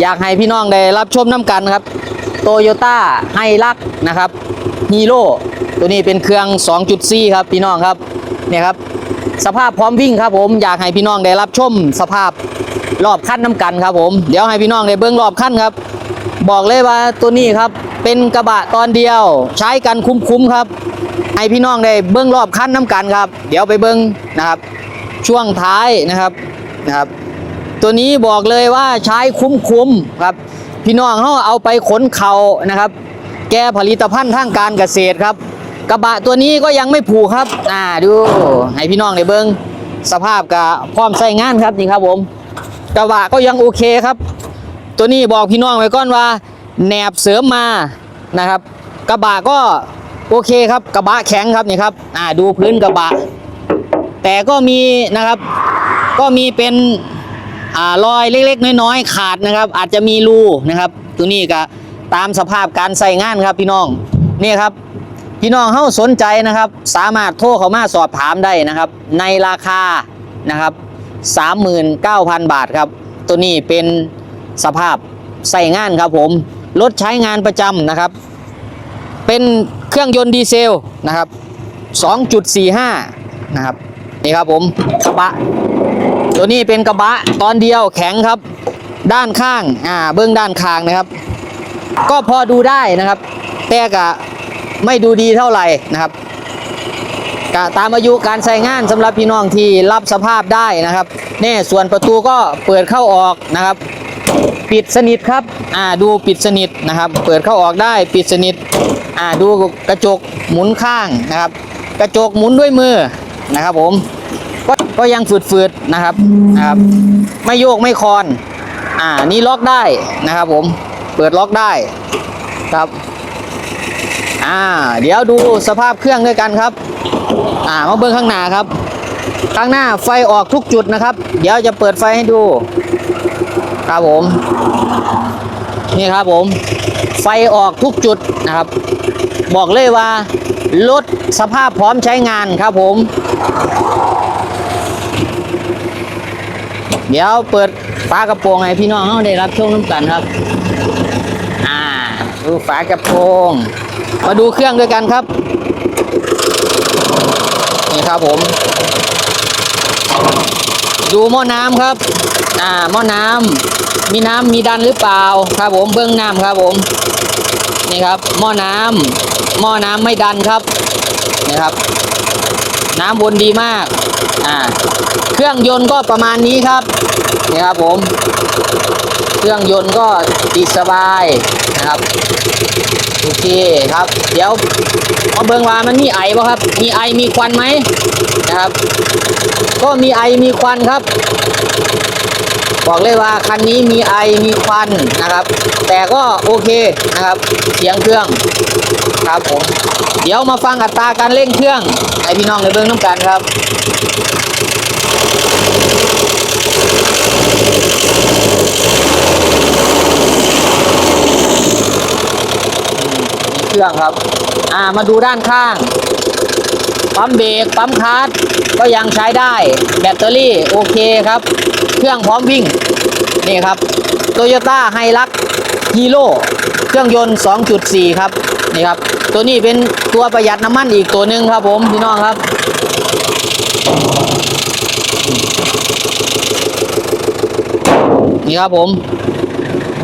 อยากให้พี่น้องได้รับชมน้ำกันครับโตโยต้าไฮลักนะครับฮีโร่ตัวนี้เป็นเครื่อง 2.4 ครับพี่น้องครับเนี่ยครับสภาพพร้อมวิ่งครับผมอยากให้พี่น้องได้รับชมสภาพรอบขั้นน้ำกันครับผมเดี๋ยวให้พี่น้องได้เบิ้งรอบขั้นครับ บอกเลยว่าตัวนี้ครับเป็นกระบะตอนเดียว ใช้กันคุ้มๆครับ ให้พี่น้องได้เบิ้งรอบขั้นน้ำกันครับ เดี๋ยวไปเบิ้งนะครับ ช่วงท้ายนะครับนะครับ ตัวนี้บอกเลยว่าใช้คุ้มๆครับ พี่น้องเขาเอาไปขนเขานะครับ แก้ผลิตภัณฑ์ทางการเกษตรครับ กระบะตัวนี้ก็ยังไม่ผูกครับ อ่าดูให้พี่น้องได้เบิ้งสภาพกับพร้อมใช้งานครับนี่ครับผม กระบะก็ยังโอเคครับ ตัวนี้บอกพี่น้องไว้ก่อนว่าแหนบเสริมมานะครับ กระบะก็โอเคครับกระบะแข็งครับนี่ครับ อ่าดูพื้นกระบะ แต่ก็มีนะครับ ก็มีเป็น อ่ารอยเล็กๆ น้อยๆ ขาดนะครับ อาจจะมีรูนะครับตัวนี้ก็ตามสภาพการใส่งานครับพี่น้องนี่ครับพี่น้องเฮาสนใจนะครับ สามารถโทรเข้ามาสอบถามได้นะครับ ในราคานะครับ39,000 บาทครับ ตัวนี้เป็นสภาพใส่งานครับผมรถใช้งานประจำนะครับ เป็นเครื่องยนต์ดีเซลนะครับ 2.45 นะครับ นี่ครับผมกระบะ ตัวนี้เป็นกระบะตอนเดียวแข็งครับ ด้านข้างอ่าเบื้องด้านข้างนะครับ ก็พอดูได้นะครับ แต่กะไม่ดูดีเท่าไหร่นะครับกะตามอายุการใช้งานสำหรับพี่น้องที่รับสภาพได้นะครับนี่ส่วนประตูก็เปิดเข้าออกนะครับ ปิดสนิทครับอ่าดูปิดสนิทนะครับ เปิดเข้าออกได้ปิดสนิทอ่าดูกระจกหมุนข้างนะครับ กระจกหมุนด้วยมือนะครับผม ก็ก็ยังฝืดๆนะครับนะครับ ไม่โยกไม่คลอน อ่านี่ล็อกได้นะครับ ผมเปิดล็อกได้ครับ อ่า เดี๋ยวดูสภาพเครื่องด้วยกันครับ อ่ามาเบิ้งข้างหน้าครับ ข้างหน้าไฟออกทุกจุดนะครับ เดี๋ยวจะเปิดไฟให้ดูครับผม นี่ครับผม ไฟออกทุกจุดนะครับ บอกเลยว่า รถสภาพพร้อมใช้งานครับผม เดี๋ยวเปิดฝากระโปรงให้พี่น้องเขาได้รับชมน้ำกันครับ อ่าดูฝากระโปรง มาดูเครื่องด้วยกันครับ นี่ครับผม ดูหม้อน้ำครับ อ่าหม้อน้ำมีน้ำมีดันหรือเปล่าครับผมเบื้องน้ำครับผม นี่ครับหม้อน้ำหม้อน้ำไม่ดันครับนี่ครับ น้ำวนดีมาก อ่า เครื่องยนต์ก็ประมาณนี้ครับ นี่ครับผม เครื่องยนต์ก็ติดสบายนะครับ โอเคครับ เดี๋ยวมาเบิงว่ามันมีไอบ่ครับ มีไอมีควันไหมนะครับ ก็มีไอมีควันครับ บอกเลยว่าคันนี้มีไอมีควันนะครับ แต่ก็โอเคนะครับ เสียงเครื่อง ครับผม เดี๋ยวมาฟังอัตราการเร่งเครื่องให้พี่น้องในเบื้องน้ำกันครับเครื่องครับ อ่ามาดูด้านข้าง ปั๊มเบรกปั๊มคลัตช์ก็ยังใช้ได้ แบตเตอรี่โอเคครับ เครื่องพร้อมวิ่ง นี่ครับโตโยต้าไฮลักฮีโร่เครื่องยนต์ 2.4 ครับ นี่ครับ ตัวนี้เป็นตัวประหยัดน้ำมันอีกตัวหนึ่งครับผมพี่น้องครับ นี่ครับผม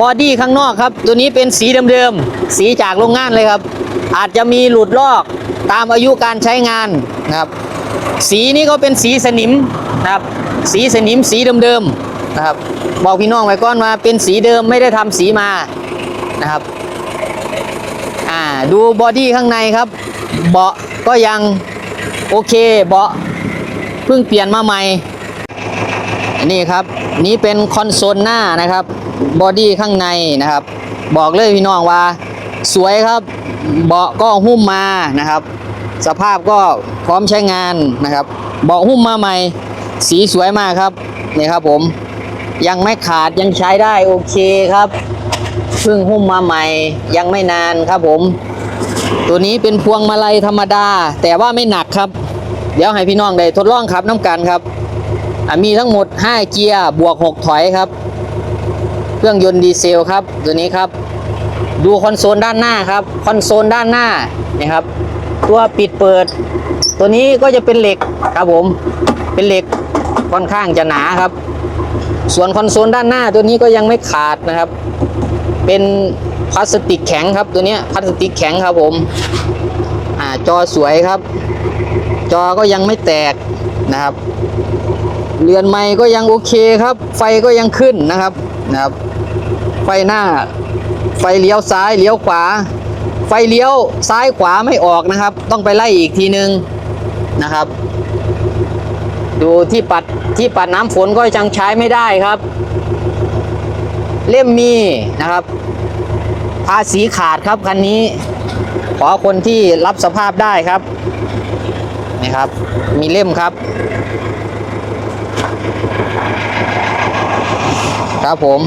บอดี้ข้างนอกครับ ตัวนี้เป็นสีเดิมๆ สีจากโรงงานเลยครับ อาจจะมีหลุดลอกตามอายุการใช้งานนะครับ สีนี้ก็เป็นสีสนิมนะครับ สีสนิมสีเดิมๆนะครับ บอกพี่น้องไว้ก่อนว่าเป็นสีเดิมไม่ได้ทำสีมานะครับ อ่าดูบอดี้ข้างในครับ เบาะก็ยังโอเคเบาะเพิ่งเปลี่ยนมาใหม่ นี่ครับ นี่เป็นคอนโซลหน้านะครับบอดี้ข้างในนะครับ บอกเลยพี่น้องว่า สวยครับ เบาะก็หุ้มมานะครับ สภาพก็พร้อมใช้งานนะครับ เบาะหุ้มมาใหม่ สีสวยมากครับนี่ครับผมยังไม่ขาดยังใช้ได้โอเคครับ เพิ่งหุ้มมาใหม่ยังไม่นานครับผม ตัวนี้เป็นพวงมาลัยธรรมดา แต่ว่าไม่หนักครับ เดี๋ยวให้พี่น้องได้ทดลองขับน้ำกันครับมีทั้งหมด 5 เกียร์บวก 6 ถอยครับ เครื่องยนต์ดีเซลครับ ตัวนี้ครับ ดูคอนโซลด้านหน้าครับ คอนโซลด้านหน้านี่ครับ ตัวปิดเปิด ตัวนี้ก็จะเป็นเหล็กครับผม เป็นเหล็กค่อนข้างจะหนาครับ ส่วนคอนโซลด้านหน้าตัวนี้ก็ยังไม่ขาดนะครับ เป็นพลาสติกแข็งครับตัวนี้พลาสติกแข็งครับผมอ่าจอสวยครับ จอก็ยังไม่แตกนะครับเรือนไม้ก็ยังโอเคครับ ไฟก็ยังขึ้นนะครับนะครับ ไฟหน้า ไฟเลี้ยวซ้ายเลี้ยวขวา ไฟเลี้ยวซ้ายขวาไม่ออกนะครับ ต้องไปไล่อีกทีนึงนะครับ ดูที่ปัดที่ปัดน้ำฝนก็ยังใช้ไม่ได้ครับ เล่มมีนะครับภาษีขาดครับคันนี้ ขอคนที่รับสภาพได้ครับนี่ครับ มีเล่มครับ ครับผม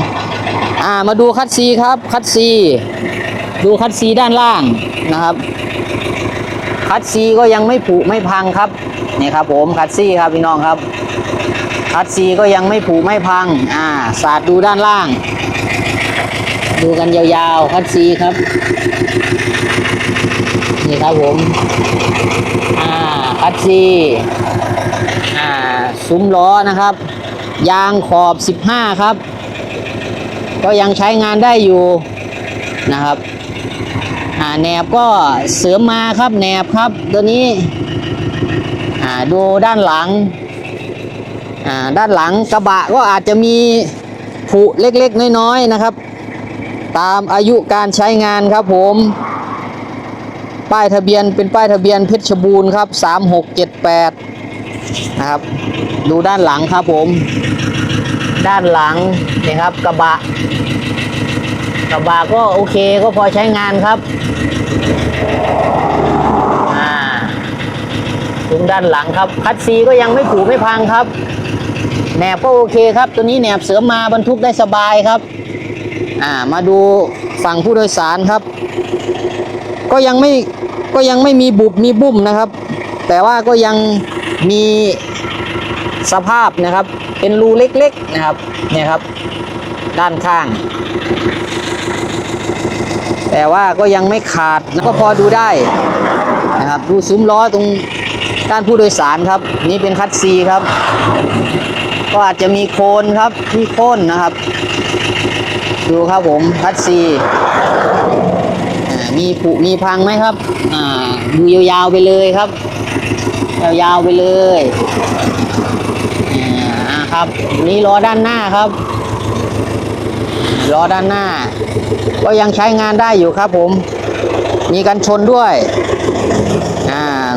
อ่ามาดูคัดซีครับ คัดซี ดูคัดซีด้านล่างนะครับ คัดซีก็ยังไม่ผุไม่พังครับนี่ครับผมคัดซีครับพี่น้องครับ คัดซีก็ยังไม่ผุไม่พัง อ่า สาดดูด้านล่าง ดูกันยาวๆ คัดซีครับ นี่ครับผม อ่า คัดซีอ่า ซุ้มล้อนะครับ ยางขอบ 15 ครับ ก็ยังใช้งานได้อยู่นะครับอ่าแหนบก็เสริมมาครับแหนบครับ ตัวนี้อ่าดูด้านหลัง ด้านหลังกระบะก็อาจจะมีผุเล็กๆ น้อยๆนะครับ ตามอายุการใช้งานครับผม ป้ายทะเบียนเป็นป้ายทะเบียนเพชรบูรณ์ครับ 3678 นะครับ ดูด้านหลังครับผม ด้านหลังนี่ครับกระบะ กระบะก็โอเคก็พอใช้งานครับ ซุ้มด้านหลังครับ คัดซีก็ยังไม่ผุไม่พังครับแหนบก็โอเคครับ ตัวนี้แหนบเสริมมาบรรทุกได้สบายครับ อ่ามาดูฝั่งผู้โดยสารครับ ก็ยังไม่ก็ยังไม่มีบุบมีบุ้มนะครับ แต่ว่าก็ยังมีสภาพนะครับ เป็นรูเล็กๆนะครับเนี่ยครับ ด้านข้าง แต่ว่าก็ยังไม่ขาดก็พอดูได้นะครับดูซุ้มล้อตรง ด้านผู้โดยสารครับ นี่เป็นคัดซีครับ ก็อาจจะมีโคนครับมีโคนนะครับ ดูครับผมคัดซีมีผุมีพังไหมครับอ่าดูยาวๆไปเลยครับ ยาวๆไปเลยอ่าครับนี่ล้อด้านหน้าครับล้อด้านหน้า ก็ยังใช้งานได้อยู่ครับผม มีกันชนด้วย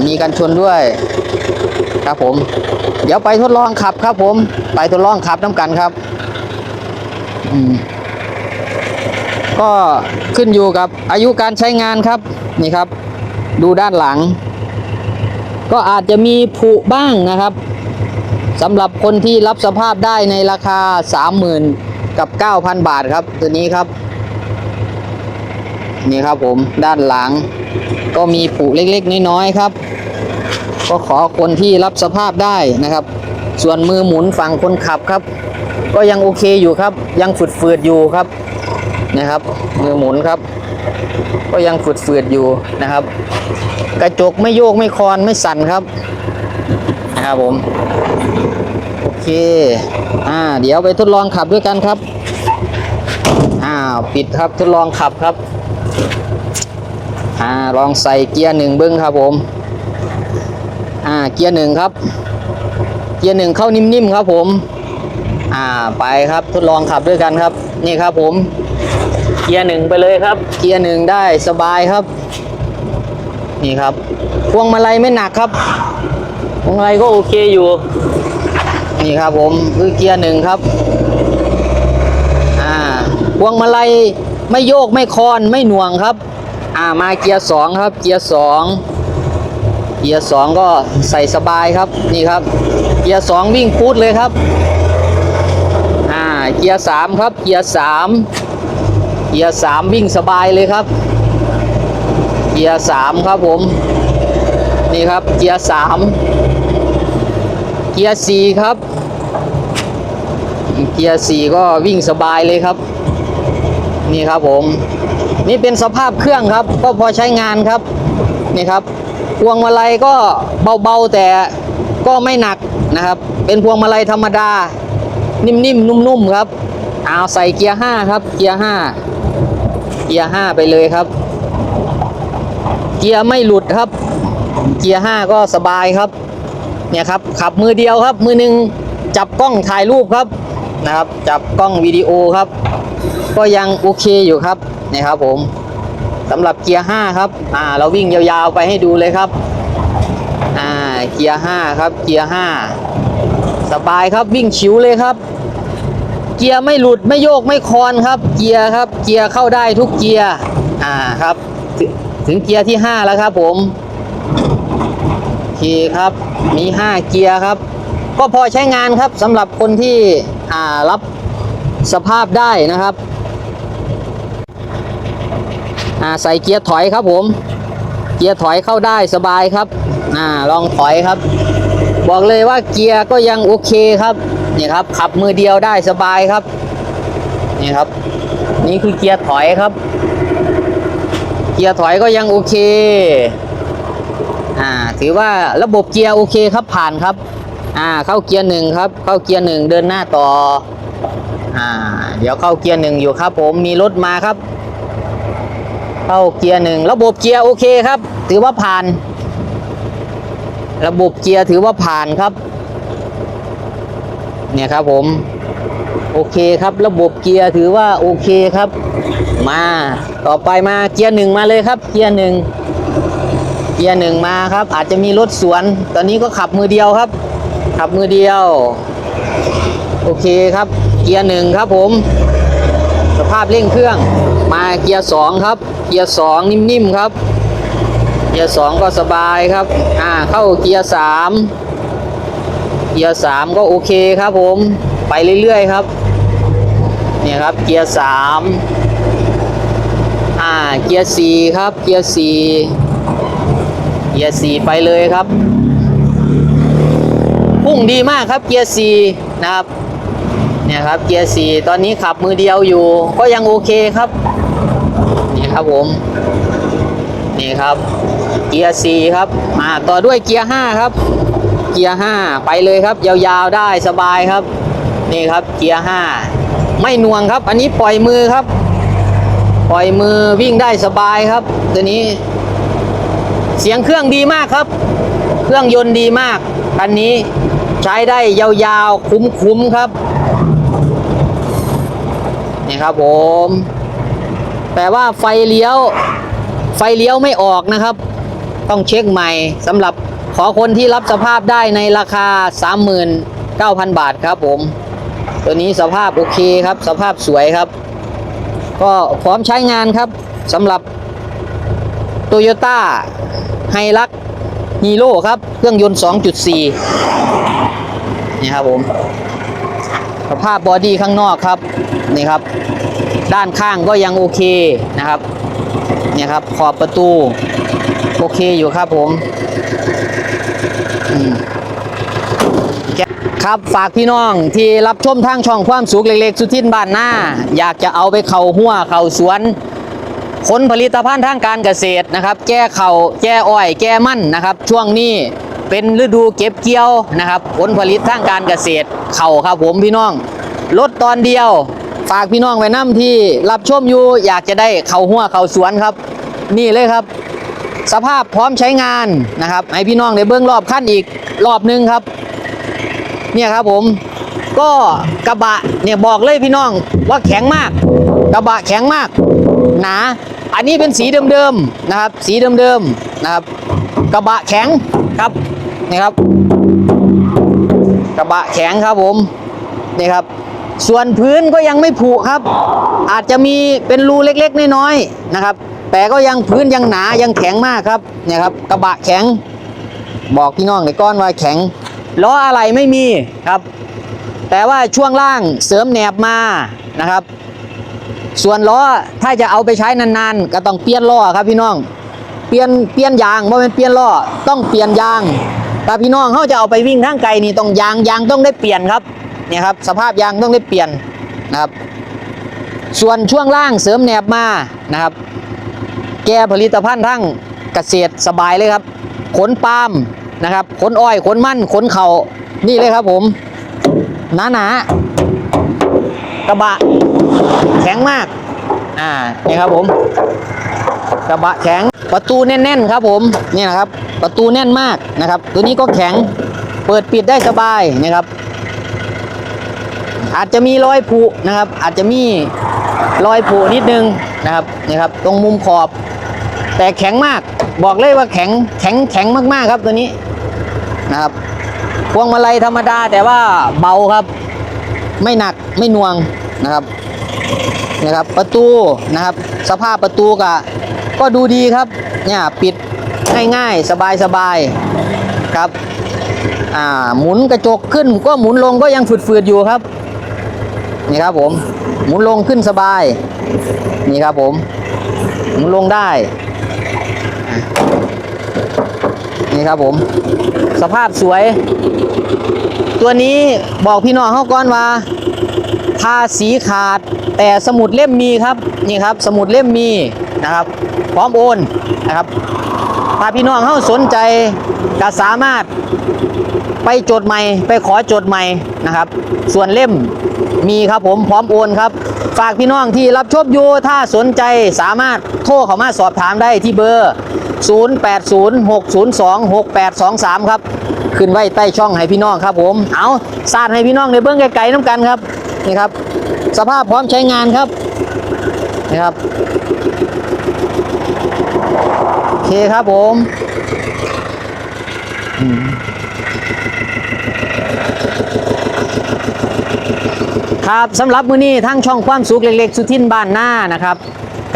มีกันชนด้วย ครับผม เดี๋ยวไปทดลองขับครับผม ไปทดลองขับน้ำกันครับอืมก็ขึ้นอยู่กับอายุการใช้งานครับ นี่ครับ ดูด้านหลัง ก็อาจจะมีผุบ้างนะครับสำหรับคนที่รับสภาพได้ในราคา 30,000 กับ 9,000 บาทครับ ตัวนี้ครับ นี่ครับผมด้านหลังก็มีผุเล็กๆ น้อยๆครับ ก็ขอคนที่รับสภาพได้นะครับ ส่วนมือหมุนฝั่งคนขับครับ ก็ยังโอเคอยู่ครับ ยังฝืดๆอยู่ครับนะครับ มือหมุนครับ ก็ยังฝืดๆอยู่นะครับ กระจกไม่โยกไม่คลอนไม่สั่นครับนะครับผมโอเคอ่าเดี๋ยวไปทดลองขับด้วยกันครับอ้าวปิดครับทดลองขับครับอ่าลองใส่เกียร์หนึ่งเบิ้งครับผม อ่าเกียร์หนึ่งครับ เกียร์หนึ่งเข้านิ่มๆครับผม อ่าไปครับทดลองขับด้วยกันครับ นี่ครับผม เกียร์หนึ่งไปเลยครับ เกียร์หนึ่งได้สบายครับ นี่ครับ พวงมาลัยไม่หนักครับ พวงมาลัยก็โอเคอยู่ นี่ครับผมคือเกียร์หนึ่งครับ อ่า พวงมาลัยไม่โยกไม่คลอนไม่หน่วงครับ อ่ามาเกียร์สองครับ เกียร์สองเกียร์สองก็ใส่สบายครับนี่ครับ เกียร์สองวิ่งพูดเลยครับอ่าเกียร์สามครับ เกียร์สามเกียร์สามวิ่งสบายเลยครับ เกียร์สามครับผม นี่ครับเกียร์สามเกียร์สี่ครับเเกียร์สี่ก็วิ่งสบายเลยครับ นี่ครับผม นี่เป็นสภาพเครื่องครับ ก็พอใช้งานครับ นี่ครับ พวงมาลัยก็เบาๆแต่ก็ไม่หนักนะครับ เป็นพวงมาลัยธรรมดา นิ่มๆ นุ่มๆ ครับเอาใส่เกียร์ห้าครับ เกียร์ห้าเกียร์ห้าไปเลยครับ เกียร์ไม่หลุดครับ เกียร์ห้าก็สบายครับ เนี่ยครับ ขับมือเดียวครับ มือหนึ่งจับกล้องถ่ายรูปครับนะครับ จับกล้องวิดีโอครับ ก็ยังโอเคอยู่ครับ นี่ครับผม สำหรับเกียร์5ครับอ่าเราวิ่งยาวๆไปให้ดูเลยครับอ่าเกียร์5ครับ เกียร์5สบายครับวิ่งชิวเลยครับ เกียร์ไม่หลุดไม่โยกไม่คลอนครับ เกียร์ครับ เกียร์เข้าได้ทุกเกียร์อ่าครับถงถึงเกียร์ที่ 5 แล้วครับ ผมโอเคครับมี 5 เกียร์ครับ ก็พอใช้งานครับสำหรับคนที่อ่ารับสภาพได้นะครับ อ่าใส่เกียร์ถอยครับผม เกียร์ถอยเข้าได้สบายครับอ่าลองถอยครับ บอกเลยว่าเกียร์ก็ยังโอเคครับนี่ครับ ขับมือเดียวได้สบายครับนี่ครับ นี่คือเกียร์ถอยครับ เกียร์ถอยก็ยังโอเคอ่าถือว่าระบบเกียร์โอเคครับผ่านครับอ่าเข้าเกียร์หนึ่งครับ เข้าเกียร์หนึ่งเดินหน้าต่ออ่าเดี๋ยวเข้าเกียร์หนึ่งอยู่ครับ ผมมีรถมาครับ เข้าเกียร์หนึ่งระบบเกียร์โอเคครับ ถือว่าผ่าน ระบบเกียร์ถือว่าผ่านครับ เนี่ยครับผมโอเคครับ ระบบเกียร์ถือว่าโอเคครับ มาต่อไปมาเกียร์หนึ่งมาเลยครับ เกียร์หนึ่งเกียร์หนึ่งมาครับ อาจจะมีรถสวน ตอนนี้ก็ขับมือเดียวครับ ขับมือเดียว โอเคครับ เกียร์หนึ่งครับผม สภาพเร่งเครื่อง มาเกียร์สองครับ เกียร์สองนิ่มๆครับ เกียร์สองก็สบายครับ อ่าเข้าเกียร์สามเกียร์สามก็โอเคครับผม ไปเรื่อยๆครับ เนี่ยครับเกียร์สามอ่าเกียร์สี่ครับ เกียร์สี่เกียร์สี่ไปเลยครับพุ่งดีมากครับเกียร์สี่นะครับเนี่ยครับเกียร์สี่ตอนนี้ขับมือเดียวอยู่ ก็ยังโอเคครับ ครับผม นี่ครับ เกียร์สี่ครับ มาต่อด้วยเกียร์ห้าครับ เกียร์ห้าไปเลยครับ ยาวๆได้สบายครับ นี่ครับ เกียร์ห้าไม่น่วงครับ อันนี้ปล่อยมือครับ ปล่อยมือวิ่งได้สบายครับ ตัวนี้ เสียงเครื่องดีมากครับ เครื่องยนต์ดีมากคันนี้ใช้ได้ยาวๆคุ้มๆครับ นี่ครับผม แต่ว่าไฟเลี้ยว ไฟเลี้ยวไม่ออกนะครับ ต้องเช็คใหม่สำหรับขอคนที่รับสภาพได้ในราคา 39,000 บาทครับผม ตัวนี้สภาพโอเคครับ สภาพสวยครับ ก็พร้อมใช้งานครับสำหรับโตโยต้าไฮรักฮีโร่ครับ เครื่องยนต์ 2.4 นี่ครับผม สภาพบอดี้ข้างนอกครับ นี่ครับ ด้านข้างก็ยังโอเคนะครับเนี่ยครับขอบประตูโอเคอยู่ครับผมครับฝากพี่น้องที่รับชมทางช่องความสุขเล็กๆ สุทินบ้านหน้า อยากจะเอาไปเข่าหัวเข่าสวนผลผลิตภัณฑ์ทางการเกษตรนะครับ แก้เขา่าแก้อ้อย แก้มั่นนะครับ ช่วงนี้เป็นฤดูเก็บเกี่ยวนะครับ ผลผลิตทางการเกษตรเข่าครับผมพี่น้องลดตอนเดียว ฝากพี่น้องไว้น้ำที่รับชมอยู่อยากจะได้เข่าหัวเข่าสวนครับ นี่เลยครับ สภาพพร้อมใช้งานนะครับ ให้พี่น้องได้เบื้องรอบขั้นอีกรอบหนึงครับ เนี่ยครับผมก็กระบะเนี่ยบอกเลยพี่น้องว่าแข็งมาก กระบะแข็งมาก หนา อันนี้เป็นสีเดิมๆนะครับ สีเดิมๆนะครับ กระบะแข็งครับนี่ครับ กระบะแข็งครับผมนี่ครับ ส่วนพื้นก็ยังไม่ผุครับ อาจจะมีเป็นรูเล็กๆน้อยๆนะครับ แต่ก็ยังพื้นยังหนายังแข็งมากครับเนี่ยครับกระบะแข็ง บอกพี่น้องในก้อนว่าแข็งล้ออะไรไม่มีครับ แต่ว่าช่วงล่างเสริมแหนบมานะครับ ส่วนล้อถ้าจะเอาไปใช้นานๆ ก็ต้องเปลี่ยนล้อครับพี่น้องเปลี่ยนเปลี่ยนยางไม่เป็นเปลี่ยนล้อต้องเปลี่ยนยางถ้าพี่น้องเขาจะเอาไปวิ่งทางไกลนี่ต้องยางยางต้องได้เปลี่ยนครับ เนี่ยครับสภาพยางต้องได้เปลี่ยนนะครับ ส่วนช่วงล่างเสริมแหนบมานะครับ แก้ผลิตภัณฑ์ทั้งเกษตรสบายเลยครับ ขนปาล์มนะครับ ขนอ้อย ขนมันขนเขานี่เลยครับผมหนาหนากระบะแข็งมาก อ่านี่ครับผมกระบะแข็งประตูแน่นๆครับผมนี่นะครับ ประตูแน่นมากนะครับ ตัวนี้ก็แข็งเปิดปิดได้สบายนะครับ อาจจะมีรอยผุนะครับ อาจจะมีรอยผุนิดนึงนะครับนี่ครับ ตรงมุมขอบ แต่แข็งมากบอกเลยว่าแข็งแข็งแข็งมากๆครับตัวนี้นะครับพวงมาลัยธรรมดาแต่ว่าเบาครับ ไม่หนักไม่น่วงนะครับนะครับ ประตูนะครับ สภาพประตูก็ก็ดูดีครับเนี่ยปิดง่ายๆ สบายๆครับอ่าหมุนกระจกขึ้นก็หมุนลงก็ยังฝืดๆอยู่ครับ นี่ครับผมหมุนลงขึ้นสบาย นี่ครับผมหมุนลงได้ นี่ครับผม สภาพสวย ตัวนี้บอกพี่น้องเขาก่อนว่าทาสีขาดแต่สมุดเล่มมีครับนี่ครับ สมุดเล่มมีนะครับ พร้อมโอนนะครับ ถ้าพี่น้องเข้าสนใจก็สามารถไปจดใหม่ ไปขอจดใหม่นะครับ ส่วนเล่ม มีครับผมพร้อมโอนครับ ฝากพี่น้องที่รับชมอยู่ถ้าสนใจสามารถโทรเข้ามาสอบถามได้ที่เบอร์ 0806026823 ครับ ขึ้นไว้ใต้ช่องให้พี่น้องครับผม เอาสาดให้พี่น้องในเบื้องไกลๆน้ำกันครับนี่ครับ สภาพพร้อมใช้งานครับนี่ครับโอเคครับผม ครับสำหรับมื้อนี้ทั้งช่องความสุขเล็กๆ สุทินบ้านหน้านะครับ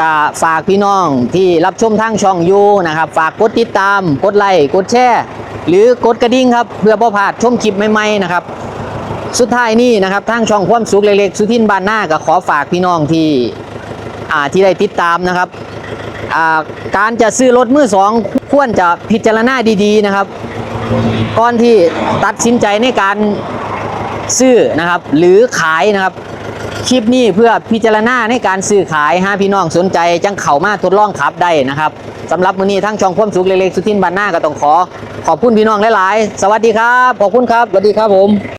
ก็ฝากพี่น้องที่รับชมทางช่องอยู่นะครับ ฝากกดติดตาม กดไลค์กดแชร์หรือกดกระดิ่งครับ เพื่อบ่พลาดชมคลิปใหม่ๆนะครับ สุดท้ายนี้นะครับทางช่องความสุขเล็กๆ สุทินบ้านหน้าก็ขอฝากพี่น้องที่อ่าที่ได้ติดตามนะครับอ่าการจะซื้อรถมือสองควรจะพิจารณาดีๆนะครับ ก่อนที่ตัดสินใจในการ ซื้อนะครับ หรือขายนะครับคลิปนี้เพื่อพิจารณาในการซื้อขายฮะพี่น้องสนใจจังเข่ามาทดลองขับได้นะครับสำหรับมื้อนี้ทั้งช่องความสุขเล็กๆสุทินบ้านหน้าก็ต้องขอ ขอบคุณพี่น้องหลายๆ สวัสดีครับ ขอบคุณครับ สวัสดีครับผม